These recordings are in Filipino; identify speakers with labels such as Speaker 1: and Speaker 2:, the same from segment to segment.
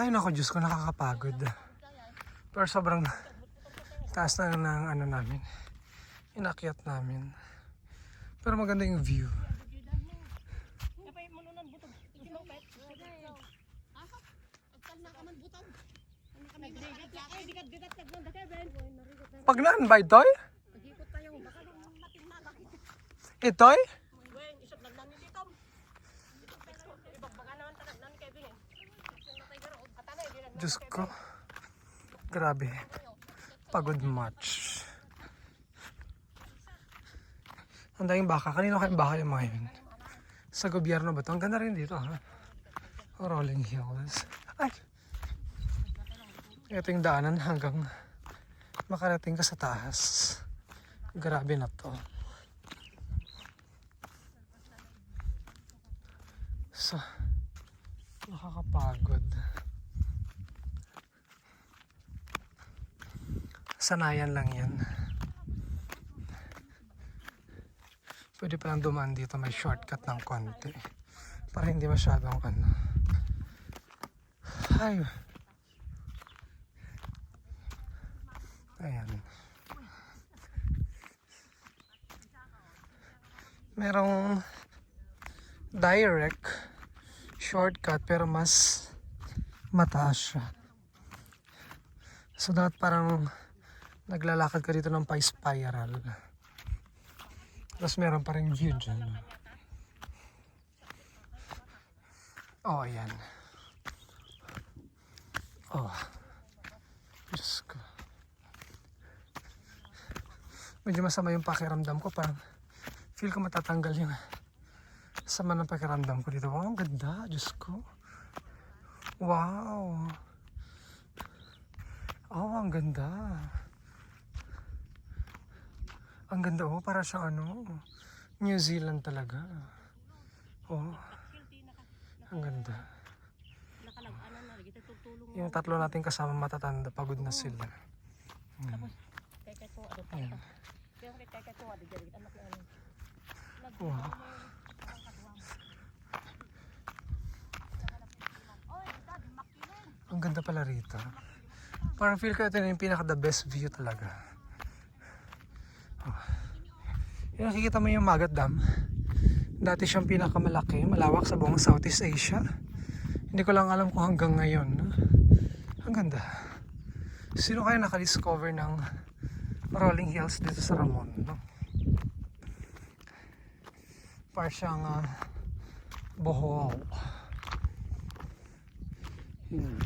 Speaker 1: Ay nako, Diyos ko, nakakapagod. Pero sobrang taas na ng ano namin. Inakyat namin. Pero maganda yung view. Pag naan ba itoy? Itoy? Diyos ko. Grabe. Pagod much. Ang daming baka. Kanino kayong baka yung mga yun? Sa gobyerno ba to? Ang ganda rin dito ha. Rolling Hills. Ay! Ito yung daanan hanggang makarating ka sa taas. Grabe na to. So, nakakapagod. Sanayan lang yan. Pwede pa lang dumaan dito, may shortcut ng konti. Para hindi masyadong ano. Ay. Ayan. Merong direct shortcut pero mas mataas siya. So dapat parang naglalakad ka dito ng pa-spiral. Tapos meron pa rin view dyan. Oh, ayan. Oh. Diyos ko. Medyo masama yung pakiramdam ko. Parang feel ko matatanggal yung sama ng pakiramdam ko dito. Wow, ang ganda. Diyos ko. Wow. Oh, ang ganda. Ang ganda oh, para sa ano, New Zealand talaga. Oh. Ang ganda. Yung tatlo natin kasama matatanda, pagod na sila. Hmm. Ayan. Wow. Ang ganda pala rito. Parang feel ko ito na yung pinaka the best view talaga. Oh. Yung nakikita mo yung Magat Dam. Dati siyang pinakamalaki, malawak sa buong Southeast Asia. Hindi ko lang alam kung hanggang ngayon. no? Ang ganda. Sino kaya nakadiscover ng rolling hills dito sa Ramon? No? Para siyang uh, Bohol. Hmm.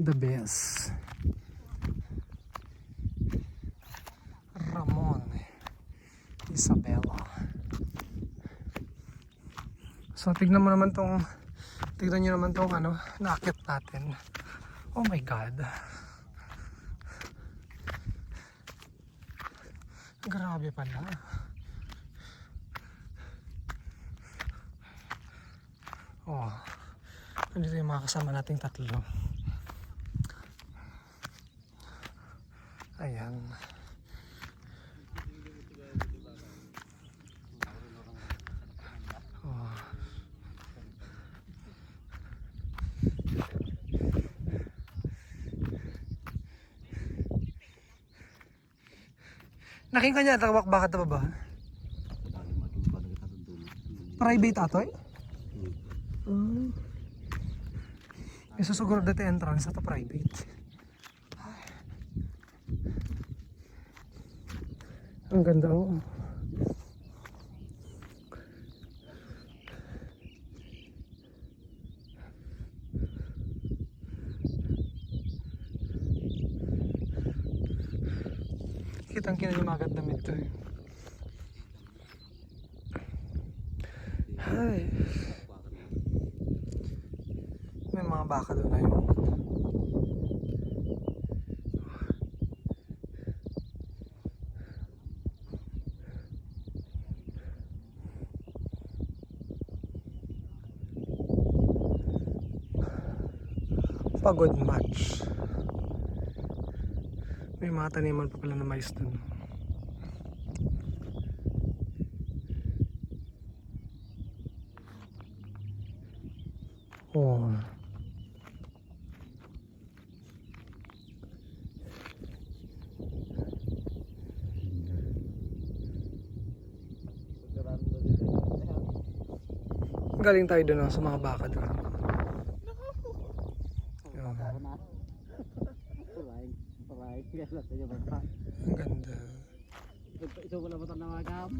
Speaker 1: The best. Ramon Isabela. So tignan mo naman tong tignan nyo naman tong ano, nakit natin. Oh my god. Grabe pala. Oh. Nandito yung mga kasama nating tatlo. Ayan. Oh. Naking kanya tawak bakit na ba? Private atoy? Mm. Isusuguro dati entrance ato private. Ang ganda oh. Kitang kinalimagat damit to eh. Ay. May mga baka doon na yun. Pagod match. May mga taniman pa pala na mais doon. Oh. Galing tayo doon oh, sa mga baka doon. Yun. Ang ganda.
Speaker 2: Ito ko nawagam?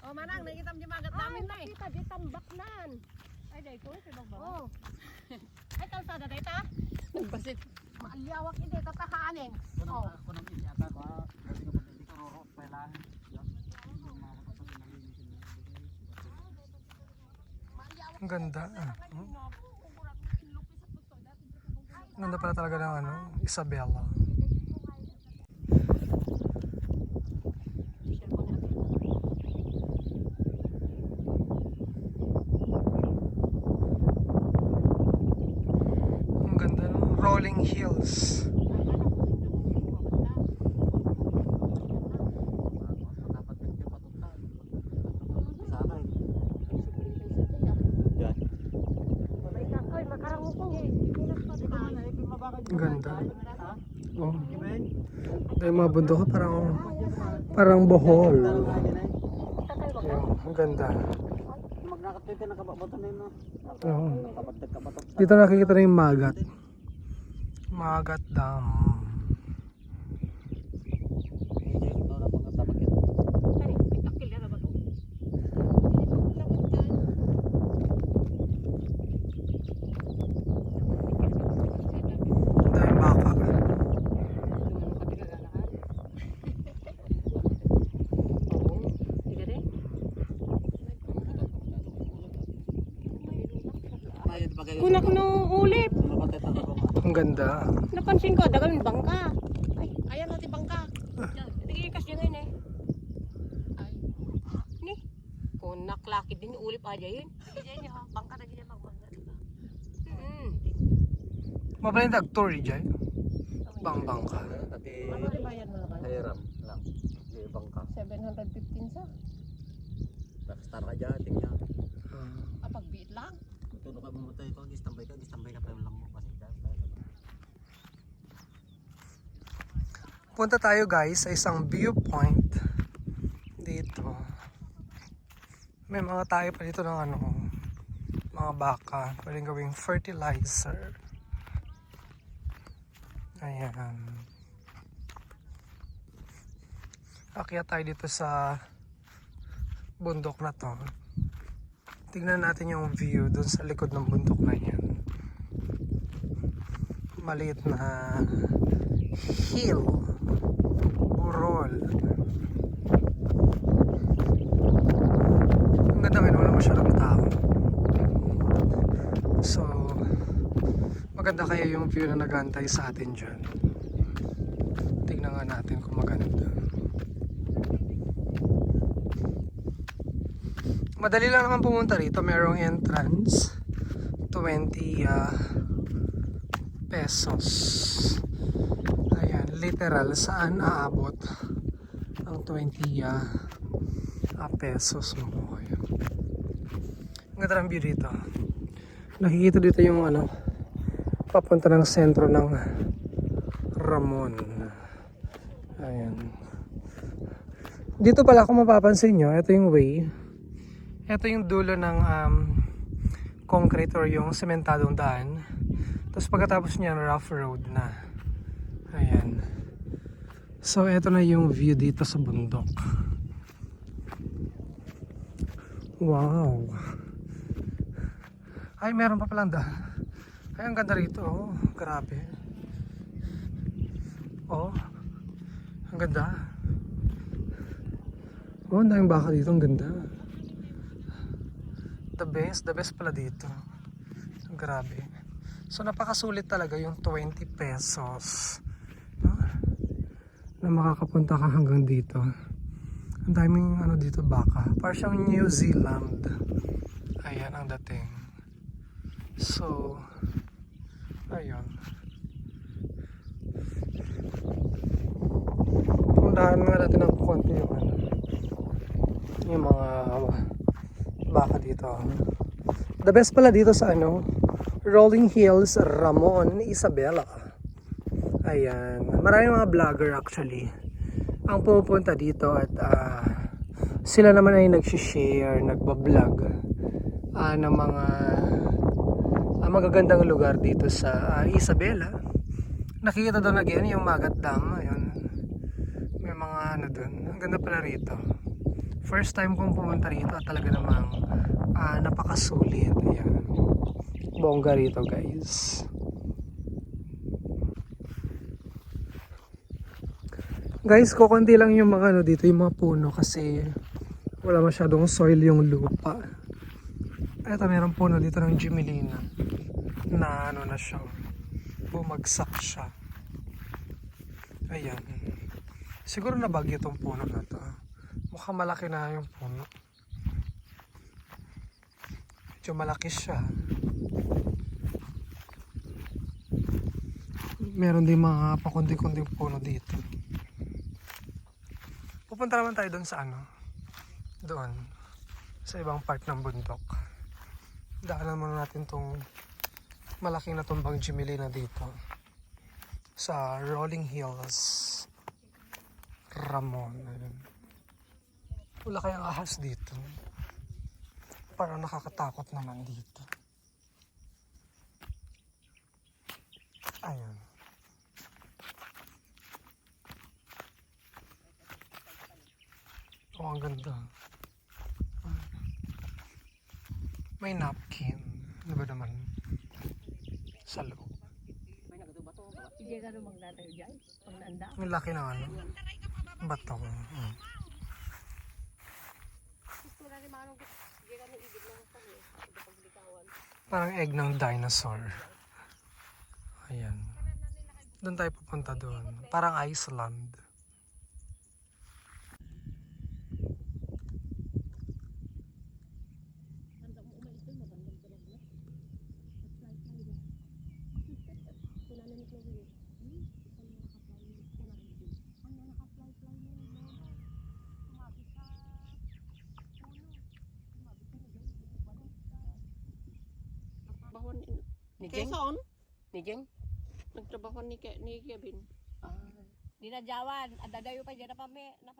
Speaker 3: Oh, manang, nakita mo yung magat namin na eh.
Speaker 4: Kita di tambak nan.
Speaker 3: Ay, day ko, sa baba.
Speaker 4: Oh,
Speaker 3: Ay, kalsada day ta.
Speaker 4: nagbasit.
Speaker 2: Oh. Ako nang inyata ko. Kasi ko pati ko roro pa lang.
Speaker 1: Ang ganda. ah. Hmm? Ganda pala talaga ng ano, Isabela. Ang ganda no? Rolling Hills. Ganda. Oh. Dahil mga bundok parang parang bohol. Ayun, ang ganda.
Speaker 2: Kabatot.
Speaker 1: Dito nakikita na yung Magat. Magat Dam.
Speaker 2: Ito na pang tabakit.
Speaker 3: Ay, itakil na ba to?
Speaker 1: Ang daming baka.
Speaker 4: Kunak no ulip.
Speaker 2: Ang
Speaker 1: ganda.
Speaker 4: Napansin ko, dagan yung bangka.
Speaker 3: Ay, ayan natin bangka. Tigikas dyan ngayon eh. Ay. Ni. Kunak laki din ulip aja yun. Sige dyan yun. Bangka na ganyan magbangka. Hmm.
Speaker 1: Mabalin tag-tour dyan. Bang bangka.
Speaker 2: Dati
Speaker 4: bayan mo na
Speaker 2: hiram lang. Di ibang ka.
Speaker 4: 715 sa.
Speaker 2: Star ka dyan. Tingnan.
Speaker 1: Ah,
Speaker 3: Ah, pagbiit lang.
Speaker 2: Tulog ka bumutay ko. Gistambay ka. Gistambay ka pa yung lang mo. Kasi dyan.
Speaker 1: Punta tayo guys sa isang viewpoint dito. May mga tayo pa dito ng ano, mga baka. Pwedeng gawing fertilizer. Ayan. Akyat tayo dito sa bundok na to. Tignan natin yung view dun sa likod ng bundok na yan. Maliit na hill. Burol. Ang ganda ngayon, wala masyadong tao. So, maganda kaya yung view na nagantay sa atin dyan. Tignan nga natin kung maganda. Madali lang naman pumunta rito. Merong entrance. 20 ah, pesos. Ayan, literal saan aabot ang 20 ah, ah, pesos mo. Ayan. Ang ganda ng view dito. Nakikita dito yung ano, papunta ng sentro ng Ramon. Ayan. Dito pala kung mapapansin nyo, ito yung way. Ito yung dulo ng um, concrete or yung sementadong daan. Tapos pagkatapos niyan, rough road na. Ayan. So, ito na yung view dito sa bundok. Wow. Ay, meron pa palang da. Ay, ang ganda rito. Oh. Grabe. Oh. Ang ganda. Oh, ang daming baka dito. Ang ganda. The best. The best pala dito. Grabe. So napakasulit talaga yung 20 pesos. No? Na makakapunta ka hanggang dito. Ang daming ano dito baka. Para siyang New Zealand. Ayan ang dating. So, ayun. Puntahan nga natin ang konti yung ano, yung mga baka dito. The best pala dito sa ano, Rolling Hills, Ramon, Isabela. Ayan. Maraming mga vlogger actually ang pupunta dito at ah, sila naman ay nag-share, nagbablog ah, ng mga ah, magagandang lugar dito sa ah, Isabela. Nakikita doon again yung Magat Dam. Ayun. May mga ano doon. Ang ganda pala rito. First time kong pumunta rito at talaga namang ah, napakasulit. Ayan. Bongga rito guys. Guys, kukunti lang yung mga ano dito, yung mga puno kasi wala masyadong soil yung lupa. Eto, meron puno dito ng Jimelina na ano na siya, bumagsak siya. Ayan. Siguro nabagyo tong puno na to. Mukhang malaki na yung puno. Medyo malaki siya. Meron din mga pakunti-kunting puno dito. Pupunta naman tayo doon sa ano, doon, sa ibang part ng bundok. Daanan muna natin tong malaking natumbang Jimelina dito sa Rolling Hills, Ramon. Ayun. Wala kayang ahas dito. Parang nakakatakot naman dito. Ayun. Oh, ang ganda. May napkin. Ano ba naman? Sa loob.
Speaker 3: Hindi ka naman magdatayo dyan.
Speaker 1: Ang laki ng ano. Bato. Mm.
Speaker 3: Gusto na rin manong hindi ka nang ibig ng kami. Hindi paglikawan.
Speaker 1: Parang egg ng dinosaur. Ayan. Doon tayo pupunta doon. Parang Iceland.
Speaker 3: Jeng?
Speaker 4: Quezon.
Speaker 3: Ni Jeng?
Speaker 4: Nagtrabaho ni, Ke, ni Kevin.
Speaker 3: Ah. Di na jawan. Adadayo pa dyan na pa me. Me.